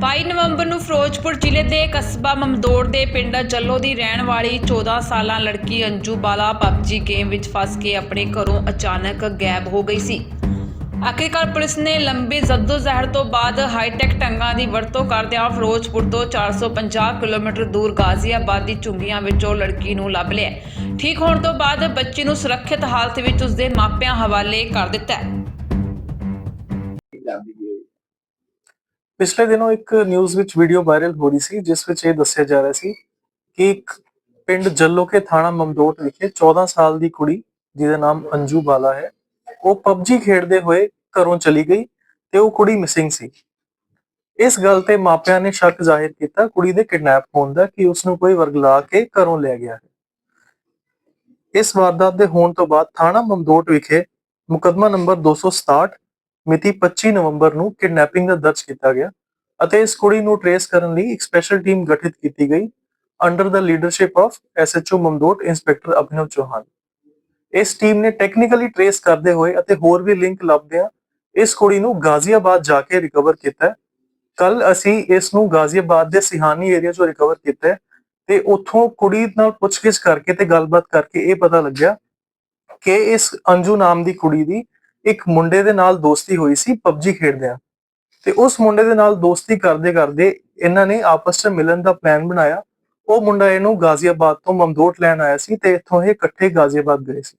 22 ਨਵੰਬਰ ਨੂੰ ਫਿਰੋਜ਼ਪੁਰ ਜ਼ਿਲ੍ਹੇ ਦੇ ਕਸਬਾ ਮਮਦੋੜ ਦੇ ਪਿੰਡ ਜੱਲੋ ਦੀ ਰਹਿਣ ਵਾਲੀ 14 ਸਾਲਾਂ ਲੜਕੀ ਅੰਜੂ ਬਾਲਾ ਪਬਜੀ ਗੇਮ ਵਿੱਚ ਫਸ ਕੇ ਆਪਣੇ ਘਰੋਂ ਅਚਾਨਕ ਗਾਇਬ ਹੋ ਗਈ ਸੀ। ਆਖਿਰਕਾਰ ਪੁਲਿਸ ਨੇ ਲੰਬੀ ਜ਼ਹਿਰ ਤੋਂ ਬਾਅਦ ਹਾਈਟੈਕ ਟੰਗਾਂ ਦੀ ਵਰਤੋਂ ਕਰਦਿਆਂ ਫਿਰੋਜ਼ਪੁਰ ਤੋਂ 450 ਕਿਲੋਮੀਟਰ ਦੂਰ ਗਾਜ਼ੀਆਬਾਦ ਦੀ ਝੁੰਗੀਆਂ ਵਿੱਚੋਂ ਲੜਕੀ ਨੂੰ ਲੱਭ ਲਿਆ ਠੀਕ ਹੋਣ ਤੋਂ ਬਾਅਦ ਬੱਚੀ ਨੂੰ ਸੁਰੱਖਿਅਤ ਹਾਲਤ ਵਿੱਚ ਉਸਦੇ ਮਾਪਿਆਂ ਹਵਾਲੇ ਕਰ ਦਿੱਤਾ ਹੈ? ਪਿਛਲੇ ਦਿਨੋਂ ਇੱਕ ਨਿਊਜ਼ ਵਿੱਚ ਵੀਡੀਓ ਵਾਇਰਲ ਹੋ ਰਹੀ ਸੀ, ਜਿਸ ਵਿੱਚ ਇਹ ਦੱਸਿਆ ਜਾ ਰਿਹਾ ਸੀ ਕਿ ਇੱਕ ਪਿੰਡ ਜੱਲੋਕੇ ਥਾਣਾ ਮਮਦੋਟ ਵਿਖੇ 14 ਸਾਲ ਦੀ ਕੁੜੀ, ਜਿਹਦਾ ਨਾਮ ਅੰਜੂ ਬਾਲਾ ਹੈ, ਉਹ ਪਬਜੀ ਖੇਡਦੇ ਹੋਏ ਘਰੋਂ ਚਲੀ ਗਈ ਤੇ ਉਹ ਕੁੜੀ ਮਿਸਿੰਗ ਸੀ। ਇਸ ਗੱਲ ਤੇ ਮਾਪਿਆਂ ਨੇ ਸ਼ੱਕ ਜ਼ਾਹਿਰ ਕੀਤਾ, ਕੁੜੀ ਦੇ ਕਿਡਨੈਪ ਹੋਣ ਦਾ ਕਿ ਉਸ ਨੂੰ ਕੋਈ ਵਰਗਲਾ ਕੇ ਘਰੋਂ ਲੈ ਗਿਆ ਹੈ। ਇਸ ਵਾਰਦਾਤ ਦੇ ਹੋਣ ਤੋਂ ਬਾਅਦ ਥਾਣਾ ਮਮਦੋਟ ਵਿਖੇ ਮੁਕੱਦਮਾ ਨੰਬਰ 267 ਮਿਤੀ 25 ਨਵੰਬਰ ਨੂੰ ਕਿਡਨੈਪਿੰਗ ਦਾ ਦਰਜ ਕੀਤਾ ਗਿਆ। ਅਤੇ ਇਸ ਕੁੜੀ ਨੂੰ ਟਰੇਸ ਕਰਨ ਲਈ ਇੱਕ ਸਪੈਸ਼ਲ ਟੀਮ ਗਠਿਤ ਕੀਤੀ ਗਈ under the leadership of SHO Mamdot inspector Abhinav Chauhan ਇਸ ਟੀਮ ਨੇ ਟੈਕਨੀਕਲੀ ਟਰੇਸ ਕਰਦੇ ਹੋਏ ਅਤੇ ਹੋਰ ਵੀ ਲਿੰਕ ਲੱਭਦਿਆਂ ਇਸ ਕੁੜੀ ਨੂੰ ਗਾਜ਼ੀਆਬਾਦ ਜਾ ਕੇ ਰਿਕਵਰ ਕੀਤਾ ਕੱਲ ਅਸੀਂ ਇਸ ਨੂੰ ਗਾਜ਼ੀਆਬਾਦ ਦੇ ਸਿਹਾਨੀ ਏਰੀਆ ਚੋਂ ਰਿਕਵਰ ਕੀਤਾ ਤੇ ਉੱਥੋਂ ਕੁੜੀ ਨਾਲ ਪੁੱਛਗਿੱਛ ਕਰਕੇ ਤੇ ਗੱਲਬਾਤ ਕਰਕੇ ਇਹ ਪਤਾ ਲੱਗਿਆ ਕਿ ਇਸ ਅੰਜੂ ਨਾਮ ਦੀ ਕੁੜੀ ਦੀ ਇੱਕ ਮੁੰਡੇ ਦੇ ਨਾਲ ਦੋਸਤੀ ਹੋਈ ਸੀ, ਪਬਜੀ ਖੇਡਦਿਆਂ। ਤੇ ਉਸ ਮੁੰਡੇ ਦੇ ਨਾਲ ਦੋਸਤੀ ਕਰਦੇ ਕਰਦੇ ਇਹਨਾਂ ਨੇ ਆਪਸ ਵਿੱਚ ਮਿਲਣ ਦਾ ਪਲਾਨ ਬਣਾਇਆ। ਉਹ ਮੁੰਡਾ ਇਹਨੂੰ ਗਾਜ਼ੀਆਬਾਦ ਤੋਂ ਮਮਦੋਟ ਲੈਣ ਆਇਆ ਸੀ ਤੇ ਇੱਥੋਂ ਇਹ ਇਕੱਠੇ ਗਾਜ਼ੀਆਬਾਦ ਗਏ ਸੀ।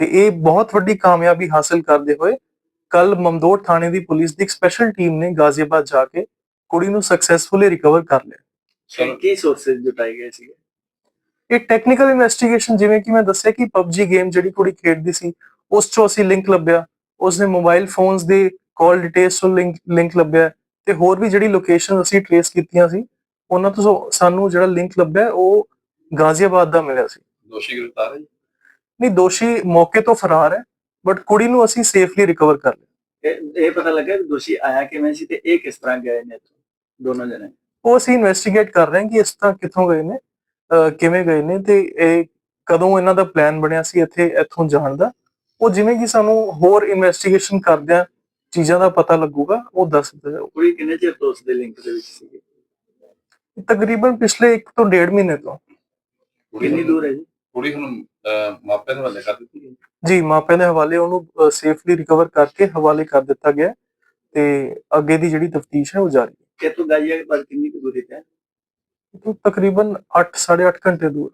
ਤੇ ਇਹ ਬਹੁਤ ਵੱਡੀ ਕਾਮਯਾਬੀ ਹਾਸਲ ਕਰਦੇ ਹੋਏ ਕੱਲ ਮਮਦੋਟ ਥਾਣੇ ਦੀ ਪੁਲਿਸ ਦੀ ਇੱਕ ਸਪੈਸ਼ਲ ਟੀਮ ਨੇ ਗਾਜ਼ੀਆਬਾਦ ਜਾ ਕੇ ਕੁੜੀ ਨੂੰ ਸਕਸੈਸਫੁਲੀ ਰਿਕਵਰ ਕਰ ਲਿਆ। ਕੀ ਸੋਰਸਸ ਜੁਟਾਏ ਗਏ ਸੀ ਇਹ ਟੈਕਨੀਕਲ ਇਨਵੈਸਟੀਗੇਸ਼ਨ ਜਿਵੇਂ ਕਿ ਮੈਂ ਦੱਸਿਆ ਕਿ PUBG ਗੇਮ ਜਿਹੜੀ ਕੁੜੀ ਖੇਡਦੀ ਸੀ ਉਸ ਚੋਂ ਅਸੀਂ ਲਿੰਕ ਲੱਭਿਆ। ਉਸਨੇ ਮੋਬਾਈਲ ਫੋਨਸ ਦੇ ਕਾਲ ਡਿਟੇਲਸ ਤੋਂ ਲਿੰਕ ਲਿੰਕ ਲੱਭਿਆ ਤੇ ਹੋਰ ਵੀ ਜਿਹੜੀ ਲੋਕੇਸ਼ਨ ਅਸੀਂ ਟ੍ਰੇਸ ਕੀਤੀਆਂ ਸੀ ਉਹਨਾਂ ਤੋਂ ਸਾਨੂੰ ਜਿਹੜਾ ਲਿੰਕ ਲੱਭਿਆ ਉਹ ਗਾਜ਼ੀਆਬਾਦ ਦਾ ਮਿਲਿਆ ਸੀ। ਦੋਸ਼ੀ ਗ੍ਰਿਫਤਾਰ ਹੈ ਜੀ? ਨਹੀਂ ਦੋਸ਼ੀ ਮੌਕੇ ਤੋਂ ਫਰਾਰ ਹੈ ਬਟ ਕੁੜੀ ਨੂੰ ਅਸੀਂ ਸੇਫਲੀ ਰਿਕਵਰ ਕਰ ਲਿਆ। ਇਹ ਪਤਾ ਲੱਗਾ ਕਿ ਦੋਸ਼ੀ ਆਇਆ ਕਿਵੇਂ ਸੀ ਤੇ ਇਹ ਕਿਸ ਤਰ੍ਹਾਂ ਗਏ ਨੇ ਇੱਥੋਂ ਦੋਨੋਂ ਜਣੇ? ਉਹ ਅਸੀਂ ਇਨਵੈਸਟੀਗੇਟ ਕਰ ਰਹੇ ਹਾਂ ਕਿ ਇਸ ਤਰ੍ਹਾਂ ਕਿੱਥੋਂ ਗਏ ਨੇ ਕਿਵੇਂ ਗਏ ਨੇ ਤੇ ਇਹ ਕਦੋਂ ਇਹਨਾਂ ਦਾ ਪਲਾਨ ਬਣਿਆ ਸੀ ਇੱਥੇ ਇੱਥੋਂ ਜਾਣ ਦਾ। ਉਹ ਜਿਵੇਂ ਕਿ ਸਾਨੂੰ ਹੋਰ ਇਨਵੈਸਟੀਗੇਸ਼ਨ ਕਰਦਿਆਂ ਚੀਜ਼ਾਂ ਦਾ ਪਤਾ ਲੱਗੂਗਾ ਉਹ ਦੱਸ ਜਾਊਗਾ। ਕੁੜੀ ਕਿੰਨੇ ਚਿਰ ਤੋਂ ਉਸ ਦੇ ਲਿੰਕ ਦੇ ਵਿੱਚ ਸੀ ਤਕਰੀਬਨ ਪਿਛਲੇ 1 ਤੋਂ 1.5 ਮਹੀਨੇ ਤੋਂ। ਕਿੰਨੀ ਦੂਰ ਹੈ ਜੀ? ਕੁੜੀ ਹੁਣ ਅਹ, ਮਾਪਿਆਂ ਦੇ ਹਵਾਲੇ ਕਰ ਦਿੱਤੀ ਗਈ ਜੀ ਮਾਪਿਆਂ ਦੇ ਹਵਾਲੇ ਉਹਨੂੰ ਸੇਫਲੀ ਰਿਕਵਰ ਕਰਕੇ ਹਵਾਲੇ ਕਰ ਦਿੱਤਾ ਗਿਆ ਤੇ ਅੱਗੇ ਦੀ ਜਿਹੜੀ ਤਫਤੀਸ਼ ਹੈ ਉਹ ਜਾਰੀ ਹੈ। ਕਿੰਨੀ ਕੁ ਦੂਰੀ ਤੇ ਹੈ? ਇਹ ਤੋਂ ਤਕਰੀਬਨ 8 8.5 ਘੰਟੇ ਦੂਰ।